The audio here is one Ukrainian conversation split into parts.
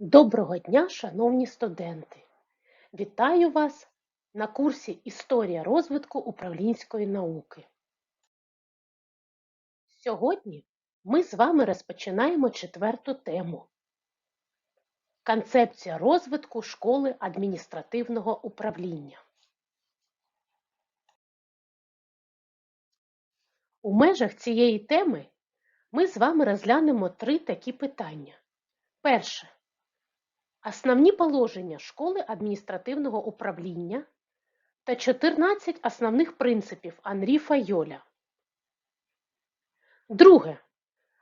Доброго дня, шановні студенти! Вітаю вас на курсі Історія розвитку управлінської науки. Сьогодні ми з вами розпочинаємо четверту тему Концепція розвитку школи адміністративного управління. У межах цієї теми ми з вами розглянемо три такі питання. Перше. Основні положення школи адміністративного управління та 14 основних принципів Анрі Файоля. Друге.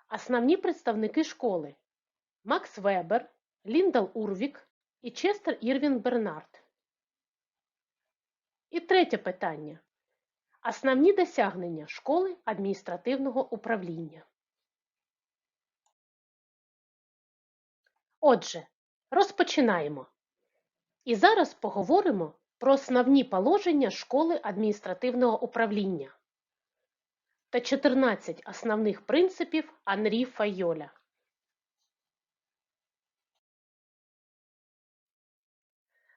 Основні представники школи Макс Вебер, Ліндал Урвік і Честер Ірвін Бернард. І третє питання. Основні досягнення школи адміністративного управління. Отже, Розпочинаємо. І зараз поговоримо про основні положення школи адміністративного управління та 14 основних принципів Анрі Файоля.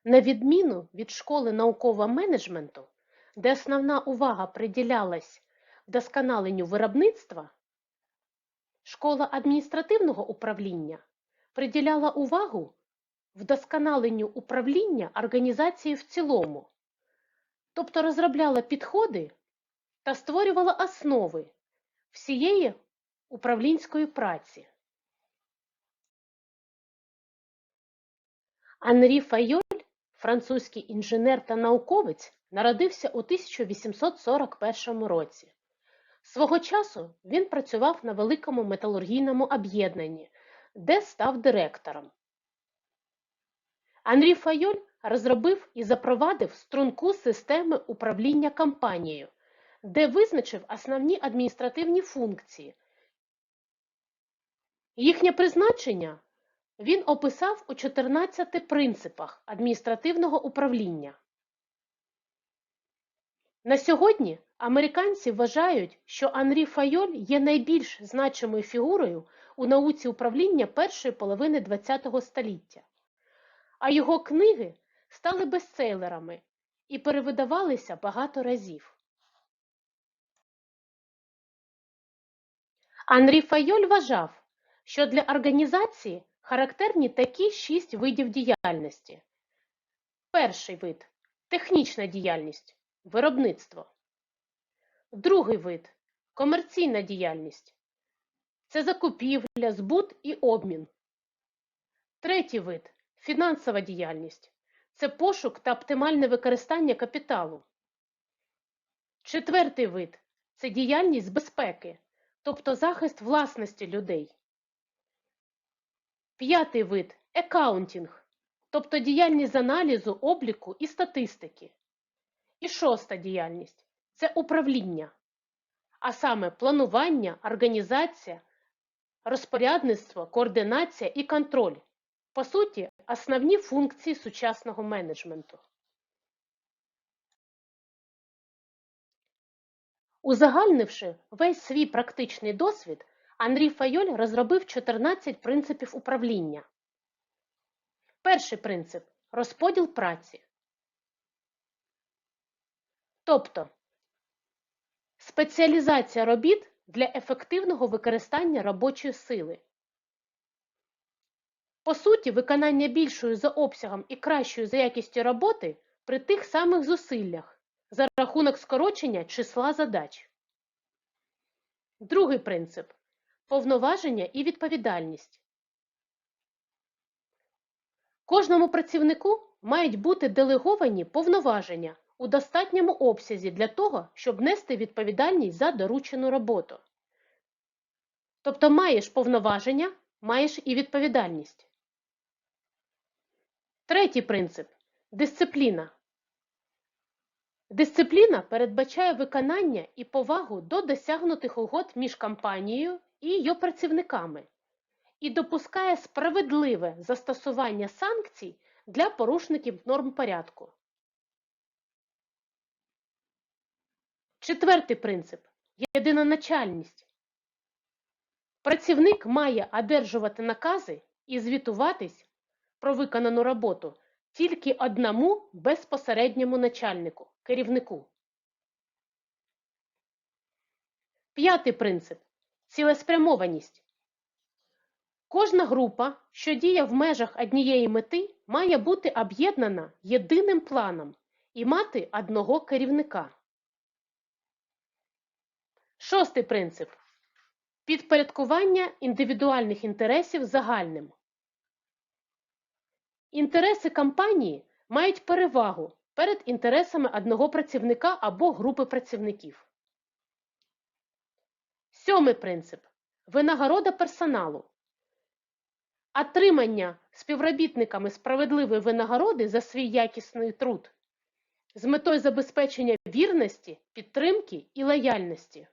На відміну від школи наукового менеджменту, де основна увага приділялась вдосконаленню виробництва, школа адміністративного управління приділяла увагу вдосконаленню управління організацією в цілому, тобто розробляла підходи та створювала основи всієї управлінської праці. Анрі Файоль, французький інженер та науковець, народився у 1841 році. Свого часу він працював на великому металургійному об'єднанні, де став директором. Анрі Файоль розробив і запровадив струнку системи управління компанією, де визначив основні адміністративні функції. Їхнє призначення він описав у 14 принципах адміністративного управління. На сьогодні американці вважають, що Анрі Файоль є найбільш значимою фігурою у науці управління першої половини ХХ століття а його книги стали бестселерами і перевидавалися багато разів. Анрі Файоль вважав, що для організації характерні такі шість видів діяльності. Перший вид технічна діяльність, виробництво. Другий вид комерційна діяльність. Це закупівля, збут і обмін. Третій вид Фінансова діяльність це пошук та оптимальне використання капіталу. Четвертий вид це діяльність безпеки, тобто захист власності людей. П'ятий вид екаунтінг, тобто діяльність з аналізу, обліку і статистики. І шоста діяльність це управління, а саме планування, організація, розпорядництво, координація і контроль. По суті, основні функції сучасного менеджменту. Узагальнивши весь свій практичний досвід, Анрі Файоль розробив 14 принципів управління. Перший принцип розподіл праці. Тобто спеціалізація робіт для ефективного використання робочої сили. По суті, виконання більшою за обсягом і кращою за якістю роботи при тих самих зусиллях за рахунок скорочення числа задач. Другий принцип повноваження і відповідальність. Кожному працівнику мають бути делеговані повноваження у достатньому обсязі для того, щоб нести відповідальність за доручену роботу. Тобто маєш повноваження, маєш і відповідальність. Третій принцип дисципліна. Дисципліна передбачає виконання і повагу до досягнутих угод між компанією і її працівниками і допускає справедливе застосування санкцій для порушників норм порядку. Четвертий принцип єдиноначальність. Працівник має одержувати накази і звітуватись про виконану роботу тільки одному безпосередньому начальнику, керівнику. П'ятий принцип цілеспрямованість. Кожна група, що діє в межах однієї мети, має бути об'єднана єдиним планом і мати одного керівника. Шостий принцип підпорядкування індивідуальних інтересів загальним. Інтереси компанії мають перевагу перед інтересами одного працівника або групи працівників. Сьомий принцип винагорода персоналу. Отримання співробітниками справедливої винагороди за свій якісний труд з метою забезпечення вірності, підтримки і лояльності.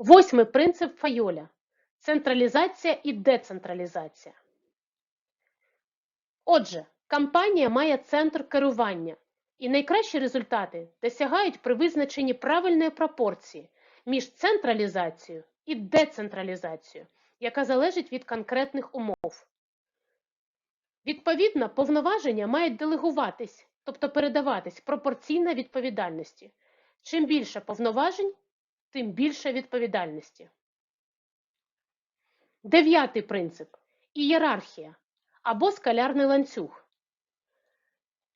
Восьмий принцип Файоля централізація і децентралізація. Отже, компанія має центр керування, і найкращі результати досягають при визначенні правильної пропорції між централізацією і децентралізацією, яка залежить від конкретних умов. Відповідно, повноваження мають делегуватись, тобто передаватись пропорційно відповідальності. Чим більше повноважень, тим більше відповідальності. Дев'ятий принцип ієрархія або скалярний ланцюг.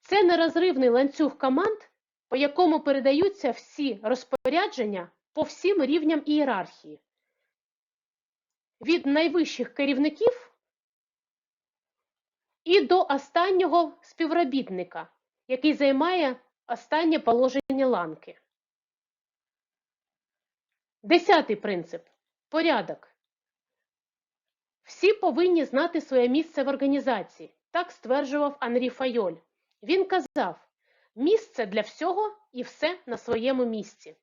Це нерозривний ланцюг команд, по якому передаються всі розпорядження по всім рівням ієрархії. Від найвищих керівників і до останнього співробітника, який займає останнє положення ланки. Десятий принцип порядок. Всі повинні знати своє місце в організації. Так стверджував Анрі Файоль. Він казав: місце для всього і все на своєму місці.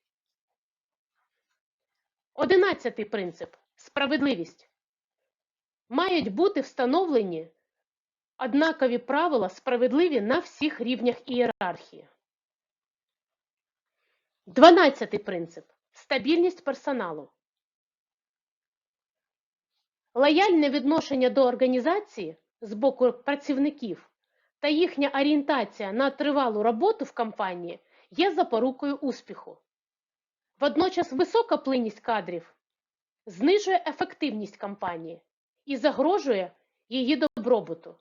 Одинадцятий принцип справедливість. Мають бути встановлені однакові правила справедливі на всіх рівнях ієрархії. Дванадцятий принцип стабільність персоналу. Лояльне відношення до організації з боку працівників та їхня орієнтація на тривалу роботу в компанії є запорукою успіху. Водночас висока плинність кадрів знижує ефективність компанії і загрожує її добробуту.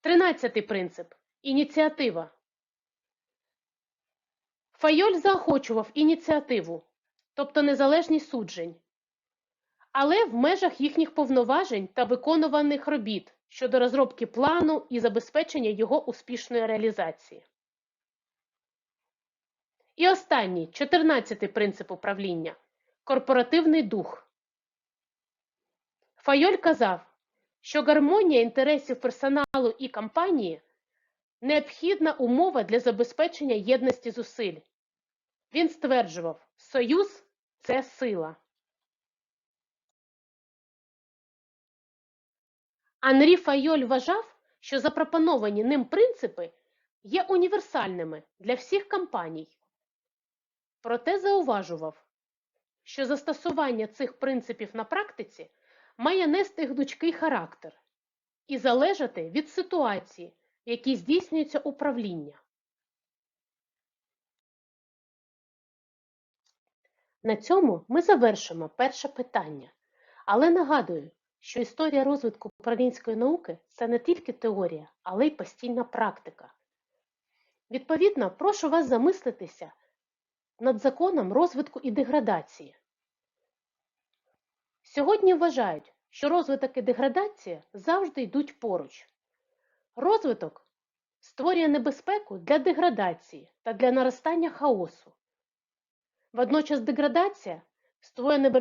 Тринадцятий принцип ініціатива. Файоль заохочував ініціативу, тобто незалежність суджень, але в межах їхніх повноважень та виконуваних робіт щодо розробки плану і забезпечення його успішної реалізації. І останній, чотирнадцятий принцип управління корпоративний дух. Файоль казав, що гармонія інтересів персоналу і компанії необхідна умова для забезпечення єдності зусиль. Він стверджував, союз це сила. Анрі Файоль вважав, що запропоновані ним принципи є універсальними для всіх компаній. Проте зауважував, що застосування цих принципів на практиці має нести гнучкий характер і залежати від ситуації, в якій здійснюється управління. На цьому ми завершимо перше питання, але нагадую, що історія розвитку управлінської науки це не тільки теорія, але й постійна практика. Відповідно, прошу вас замислитися над законом розвитку і деградації. Сьогодні вважають, що розвиток і деградація завжди йдуть поруч. Розвиток створює небезпеку для деградації та для наростання хаосу. Водночас деградація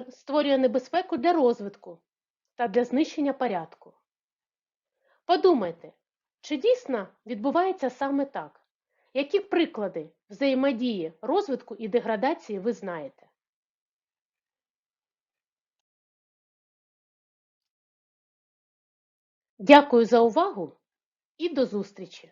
створює небезпеку для розвитку та для знищення порядку. Подумайте, чи дійсно відбувається саме так? Які приклади взаємодії розвитку і деградації ви знаєте? Дякую за увагу і до зустрічі!